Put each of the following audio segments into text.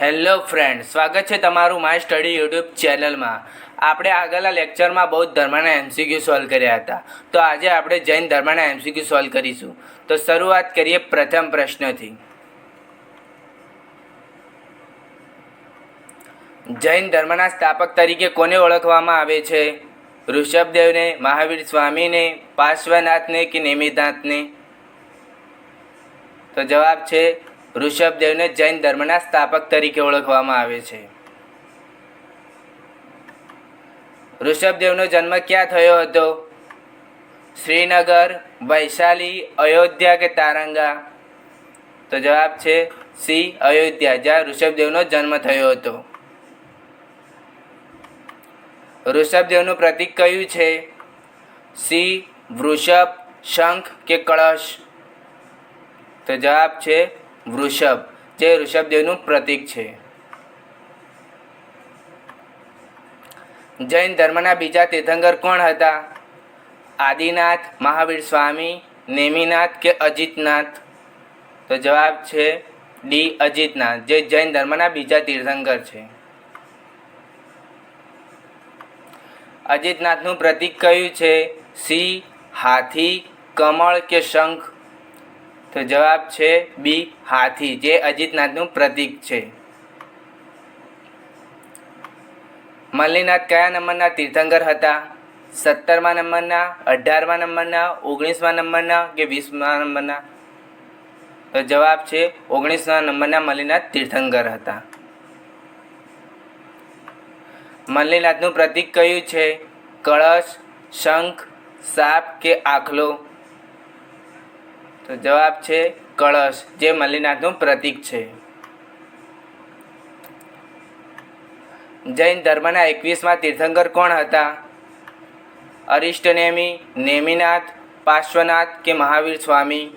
Hello friend, સ્વાગત છે તમારું માય સ્ટડી યુટ્યુબ ચેનલમાં. આપણે આગળના લેક્ચરમાં બૌદ્ધ ધર્મના એમસીક્યુ સોલ્વ કર્યા હતા. તો આજે આપણે જૈન ધર્મના એમસીક્યુ સોલ્વ કરીશું. તો શરૂઆત કરીએ પ્રથમ પ્રશ્નથી. જૈન ધર્મના સ્થાપક તરીકે કોને ઓળખવામાં આવે છે? ઋષભદેવને, મહાવીર સ્વામીને, પાર્શ્વનાથને કે નેમિનાથને તો જવાબ છે ઋષભદેવને જૈન ધર્મના સ્થાપક તરીકે ઓળખવામાં આવે છે. ઋષભદેવનો જન્મ ક્યાં થયો હતો? શ્રીનગર, વૈશાલી, અયોધ્યા કે તારંગા? તો જવાબ છે સી, અયોધ્યા, જ્યાં ઋષભદેવનો જન્મ થયો હતો. ઋષભદેવનું પ્રતીક કયું છે? સી, વૃષભ, શંખ કે કળશ? તો જવાબ છે વૃષભ, જે ઋષભદેવનું પ્રતીક છે. જૈન ધર્મના બીજા તીર્થંકર કોણ હતા? આદિનાથ, મહાવીર સ્વામી, નેમિનાથ કે અજીતનાથ? તો જવાબ છે ડી, અજીતનાથ, જે જૈન ધર્મના બીજા તીર્થંકર છે. અજીતનાથનું પ્રતીક કયું છે? સિંહ હાથી, કમળ કે શંખ? તો જવાબ છે બી, હાથી, જે અજીતનાથનું પ્રતીક છે. મલ્લીનાથ કયા નંબરના તીર્થંકર હતા? સત્તરમા નંબરના, અઢારમા નંબરના, ઓગણીસમા નંબરના કે વીસમા નંબરના? તો જવાબ છે ઓગણીસમા નંબરના મલ્લીનાથ તીર્થંકર હતા. મલ્લીનાથનું પ્રતીક કયું છે? કળશ, શંખ, સાપ કે આખલો? તો જવાબ છે કળશ, જે મલ્લીનાથનું પ્રતીક છે. જૈન ધર્મના એકવીસમાં તીર્થંકર કોણ હતા? અરિષ્ટનેમી, નેમિનાથ, પાર્શ્વનાથ કે મહાવીર સ્વામી?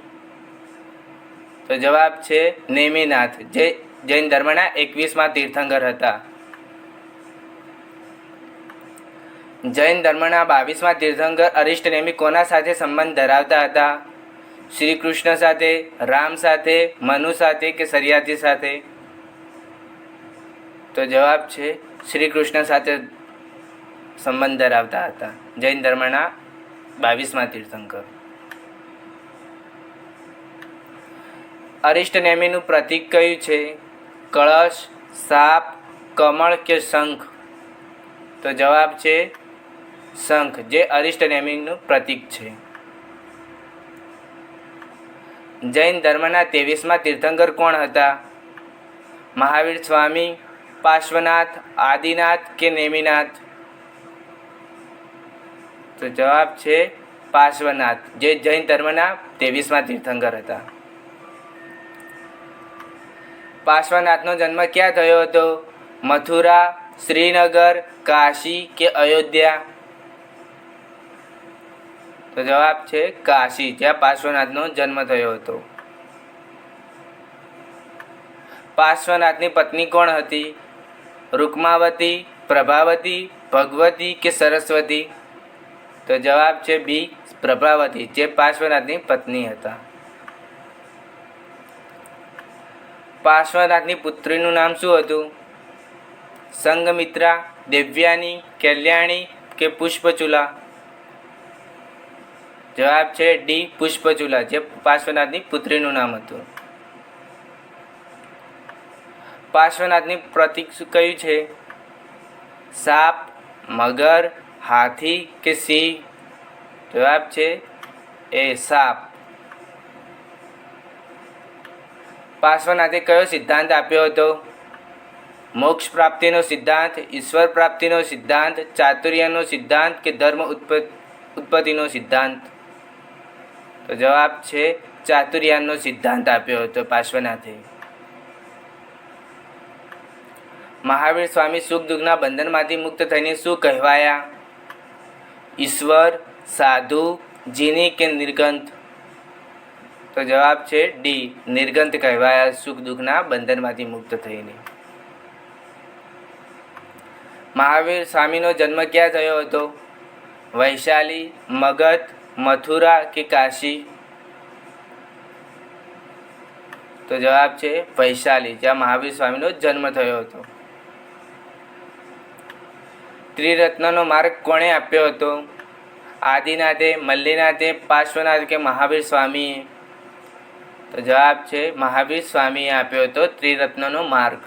તો જવાબ છે નેમિનાથ, જે જૈન ધર્મના એકવીસમાં તીર્થંકર હતા. જૈન ધર્મના બાવીસમાં તીર્થંકર, અરિષ્ટનેમી કોના સાથે સંબંધ ધરાવતા હતા? શ્રી કૃષ્ણ સાથે, રામ સાથે, મનુ સાથે કે સરિયાથી સાથે? તો જવાબ છે શ્રી કૃષ્ણ સાથે સંબંધ ધરાવતા હતા. જૈન ધર્મના બાવીસમાં તીર્થંકર. અરિષ્ટનેમીનું પ્રતીક કયું છે? કળશ, સાપ, કમળ કે શંખ? તો જવાબ છે, શંખ, જે અરિષ્ટનેમીનું પ્રતીક છે. જૈન ધર્મના ત્રેવીસમાં તીર્થંકર કોણ હતા? મહાવીર સ્વામી, પાર્શ્વનાથ, આદિનાથ કે નેમિનાથ? તો જવાબ છે પાર્શ્વનાથ, જે જૈન ધર્મના ત્રેવીસમાં તીર્થંકર હતા. પાર્શ્વનાથનો જન્મ ક્યાં થયો હતો? મથુરા, શ્રીનગર, કાશી કે અયોધ્યા? તો જવાબ છે કાશી, જ્યાં પાર્શ્વનાથનો જન્મ થયો હતો. પાર્શ્વનાથની પત્ની કોણ હતી? રૂકમાવતી, પ્રભાવતી, ભગવતી કે સરસ્વતી? તો જવાબ છે બી, પ્રભાવતી, જે પાર્શ્વનાથની પત્ની હતા. પાર્શ્વનાથની પુત્રીનું નામ શું હતું? સંગમિત્રા, દેવ્યાની, કલ્યાણી કે પુષ્પચુલા? જવાબ છે ડી પુષ્પચુલા જે પાર્શ્વનાથની પુત્રીનું નામ હતું. પાર્શ્વનાથની પ્રતિક કયું છે? સાપ, મગર, હાથી કે સિંહ? જવાબ છે એ સાપ. પાર્શ્વનાથે કયો સિદ્ધાંત આપ્યો હતો? મોક્ષ પ્રાપ્તિનો સિદ્ધાંત, ઈશ્વર પ્રાપ્તિનો સિદ્ધાંત, ચાતુર્યનો સિદ્ધાંત કે ધર્મ ઉત્પત્તિનો સિદ્ધાંત? તો જવાબ છે ચાતુર્યાનનો સિદ્ધાંત આપ્યો હતો પાર્શ્વનાથે. મહાવીર સ્વામી સુખ દુઃખના બંધનમાંથી મુક્ત થઈને શું કહેવાયા? ઈશ્વર, સાધુ, જીની કે નિર્ગંથ? તો જવાબ છે ડી, નિર્ગંથ કહેવાયા સુખ દુઃખના બંધનમાંથી મુક્ત થઈને. મહાવીર સ્વામીનો જન્મ ક્યાં થયો હતો? વૈશાલી, મગધ મથુરા કે કાશી? તો જવાબ છે વૈશાલી, જ્યાં મહાવીર સ્વામીનો જન્મ થયો હતો. ત્રિરત્નનો માર્ગ કોણે આપ્યો હતો? આદિનાથે, મલ્લીનાથે, પાર્શ્વનાથ કે મહાવીર સ્વામીએ? તો જવાબ છે મહાવીર સ્વામીએ આપ્યો હતો ત્રિરત્નનો માર્ગ.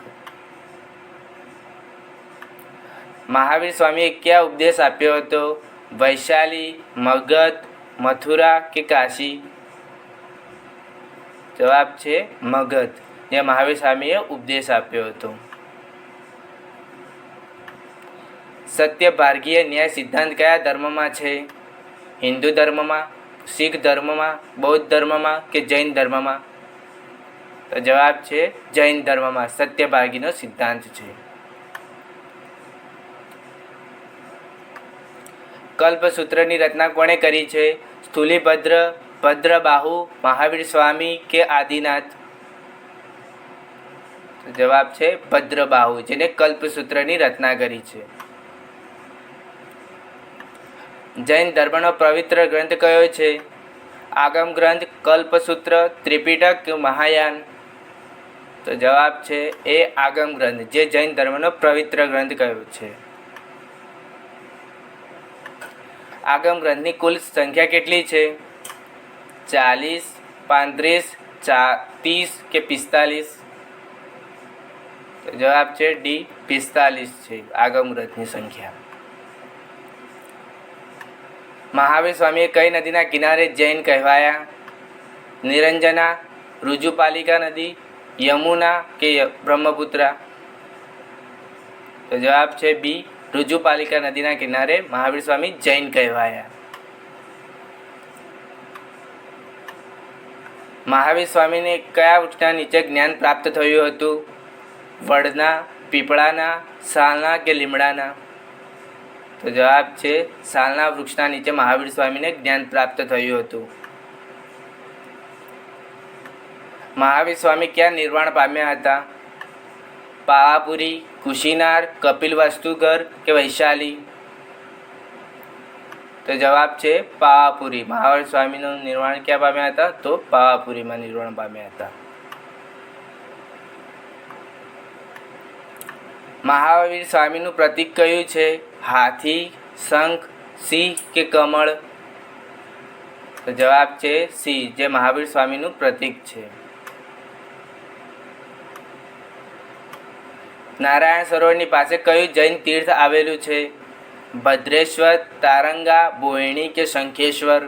મહાવીર સ્વામીએ ક્યાં ઉપદેશ આપ્યો હતો? વૈશાલી, મગધ મથુરા કે કાશી? જવાબ છે મગધ. જ્યાં મહાવીર સ્વામીએ ઉપદેશ આપ્યો હતો. સત્ય ભાર્ગીય ન્યાય સિદ્ધાંત કયા ધર્મમાં છે? હિન્દુ ધર્મમાં, શીખ ધર્મમાં, બૌદ્ધ ધર્મમાં કે જૈન ધર્મમાં? તો જવાબ છે જૈન ધર્મમાં. સત્યભાગીનો સિદ્ધાંત છે. કલ્પસૂત્રની રચના કોણે કરી છે? સ્થૂલીભદ્ર, ભદ્રબાહુ, મહાવીર સ્વામી કે આદિનાથ? જવાબ છે ભદ્રબાહુ, જેને કલ્પસૂત્રની રચના કરી છે. જૈન ધર્મનો પવિત્ર ગ્રંથ કયો છે? આગમ ગ્રંથ, કલ્પસૂત્ર, ત્રિપિટક, મહાયાન? તો જવાબ છે એ આગમ ગ્રંથ, જે જૈન ધર્મનો પવિત્ર ગ્રંથ કયો છે. આગમ ગ્રંથની કુલ સંખ્યા કેટલી છે? ચાલીસ, પાંત્રીસ, ચા, ત્રીસ કે પિસ્તાલીસ? જવાબ છે ડી, પિસ્તાલીસ છે આગમ ગ્રંથની સંખ્યા. મહાવીર સ્વામીએ કઈ નદીના કિનારે જૈન કહેવાયા? નિરંજના, રુજુપાલિકા નદી, યમુના કે બ્રહ્મપુત્રા? તો જવાબ છે બી રુજુપાલિકા નદીના કિનારે મહાવીર સ્વામી જૈન કહેવાયા. મહાવીર સ્વામીને કયા વૃક્ષના નીચે જ્ઞાન પ્રાપ્ત થયું હતું? વડના, પીપળાના, સાલના કે લીમડાના? તો જવાબ છે, સાલના વૃક્ષના નીચે મહાવીર સ્વામીને જ્ઞાન પ્રાપ્ત થયું હતું. મહાવીર સ્વામી ક્યાં નિર્વાણ પામ્યા હતા? પાવાપુરી, કુશીનાર, કપિલ વાસ્તુઘર કે વૈશાલી? તો જવાબ છે પાવાપુરી. મહાવીર સ્વામીનું નિર્માણ ક્યાં પામ્યા હતા? તો પાવાપુરીમાં નિર્માણ પામ્યા હતા. મહાવીર સ્વામીનું પ્રતીક કયું છે? હાથી, શંખ, સિંહ કે કમળ? તો જવાબ છે સિંહ જે મહાવીર સ્વામીનું પ્રતીક છે. નારાયણ સરોવરની પાસે કયું જૈન તીર્થ આવેલું છે? ભદ્રેશ્વર, તારંગા, બોયણી કે શંખેશ્વર?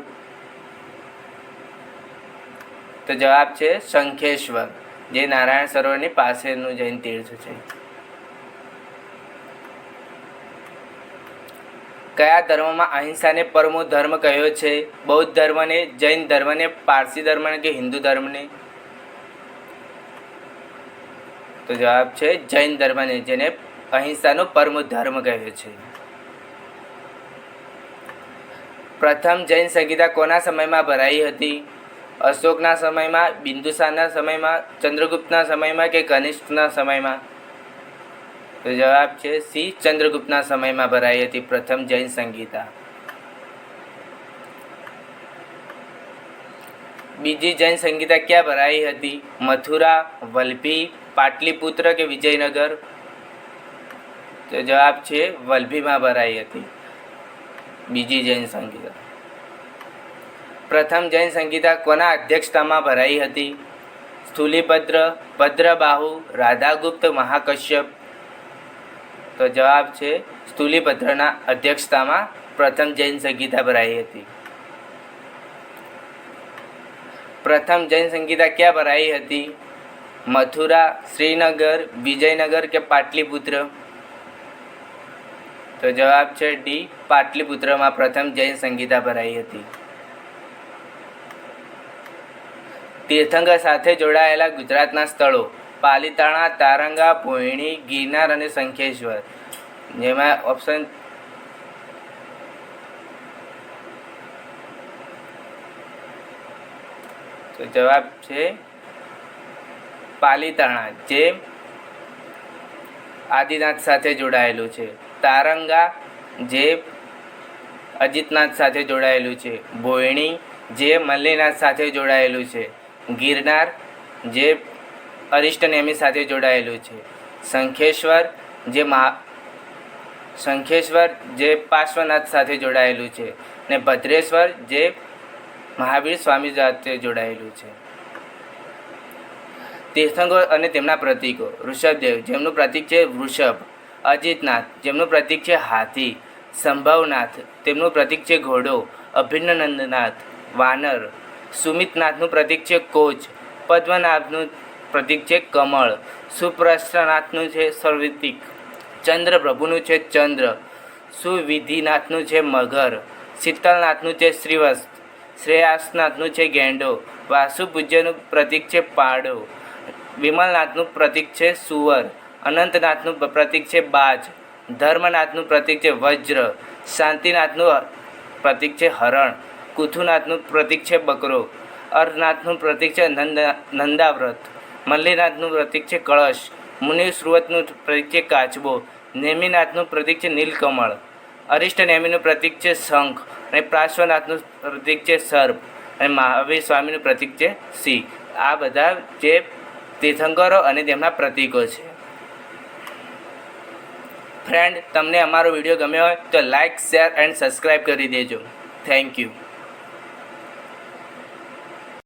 તો જવાબ છે શંખેશ્વર, જે નારાયણ સરોવરની પાસેનું જૈન તીર્થ છે. કયા ધર્મમાં અહિંસાને પરમો ધર્મ કહ્યો છે? બૌદ્ધ ધર્મને, જૈન ધર્મને, પારસી ધર્મને કે હિન્દુ ધર્મને? તો જવાબ છે જૈન ધર્મને જેને અહિંસાનો પરમ ધર્મ કહ્યો છે. પ્રથમ જૈન સંહિતા કોના સમયમાં ભરાઈ હતી? અશોકના સમયમાં, બિંદુસારના સમયમાં, ચંદ્રગુપ્તના સમયમાં કે કનિષ્ઠના સમયમાં? તો જવાબ છે સી, ચંદ્રગુપ્તના સમયમાં ભરાઈ હતી પ્રથમ જૈન સંગીતા બીજી જૈન સંગીતા ક્યાં ભરાઈ હતી? મથુરા, વલભી, પાટલીપુત્ર કે વિજયનગર? તો જવાબ છે, વલભીમાં ભરાઈ હતી. બીજી જૈન સંગીતા. પ્રથમ જૈન સંગીતા કોના અધ્યક્ષતામાં ભરાઈ હતી? સ્થૂલીભદ્ર ભદ્રબાહુ, રાધાગુપ્ત મહાકશ્યપ. તો જવાબ છે સ્થૂલીભદ્રના અધ્યક્ષતામાં પ્રથમ જૈન સંગીતા ભરાઈ હતી. પ્રથમ જૈન સંગીતા ક્યાં ભરાઈ હતી? મથુરા, શ્રીનગર, વિજયનગર કે પાટલીપુત્ર? તો જવાબ છે ડી, પાટલીપુત્રમાં પ્રથમ જૈન સંગીતા ભરાઈ હતી. તીર્થંકર સાથે જોડાયેલા ગુજરાતના સ્થળો પાલીતાણા, તારંગા, ભોયણી, ગિરનાર અને શંખેશ્વર. જેમાં ઓપ્શન તો જવાબ છે પાલીતાણા, જે આદિનાથ સાથે જોડાયેલું છે. તારંગા, જે અજીતનાથ સાથે જોડાયેલું છે. બોયણી, જે મલ્લીનાથ સાથે જોડાયેલું છે. ગિરનાર, જે અરિષ્ટનેમી સાથે જોડાયેલું છે. શંખેશ્વર, જે મહા શંખેશ્વર, જે પાર્શ્વનાથ સાથે જોડાયેલું છે. ને ભદ્રેશ્વર, જે મહાવીર સ્વામી સાથે જોડાયેલું છે. તીર્થંકરો અને તેમના પ્રતીકો, ઋષભદેવ, જેમનું પ્રતીક છે વૃષભ, અજીતનાથ, જેમનું પ્રતીક છે હાથી, સંભવનાથ, તેમનું પ્રતીક છે ઘોડો, અભિન્નનંદનાથ, વાનર, સુમિતનાથનું પ્રતીક છે કોચ પદ્મનાથનું પ્રતીક છે કમળ સુપ્રસ્થનાથનું છે સર્વિતિક ચંદ્ર પ્રભુનું છે ચંદ્ર, સુવિધિનાથનું છે મગર, શીતલનાથનું છે શ્રીવસ્ત શ્રેયાસનાથનું છે ગેંડો વાસુપૂજ્યનું પ્રતીક છે પાડો વિમલનાથનું પ્રતીક છે સુવર અનંતનાથનું પ્રતીક છે બાજ ધર્મનાથનું પ્રતીક છે વજ્ર શાંતિનાથનું પ્રતીક છે હરણ કુથુનાથનું પ્રતીક છે બકરો અર્ધનાથનું પ્રતીક છે નંદ નંદાવ્રત મલ્લીનાથનું પ્રતીક છે કળશ મુનિ સુરતનું પ્રતીક છે કાચબો નેમિનાથનું પ્રતીક છે નીલકમળ અરિષ્ટ નેમીનું પ્રતીક છે શંખ અને પ્રાશ્વનાથનું પ્રતીક છે સર્પ અને મહાવીર સ્વામીનું પ્રતીક છે સિંહ. આ બધા જે તીર્થંકરો અને તેમના પ્રતીકો છે. ફ્રેન્ડ તમને અમારો વીડિયો ગમ્યો હોય તો લાઇક શેર એન્ડ સબસ્ક્રાઈબ કરી દેજો. Thank you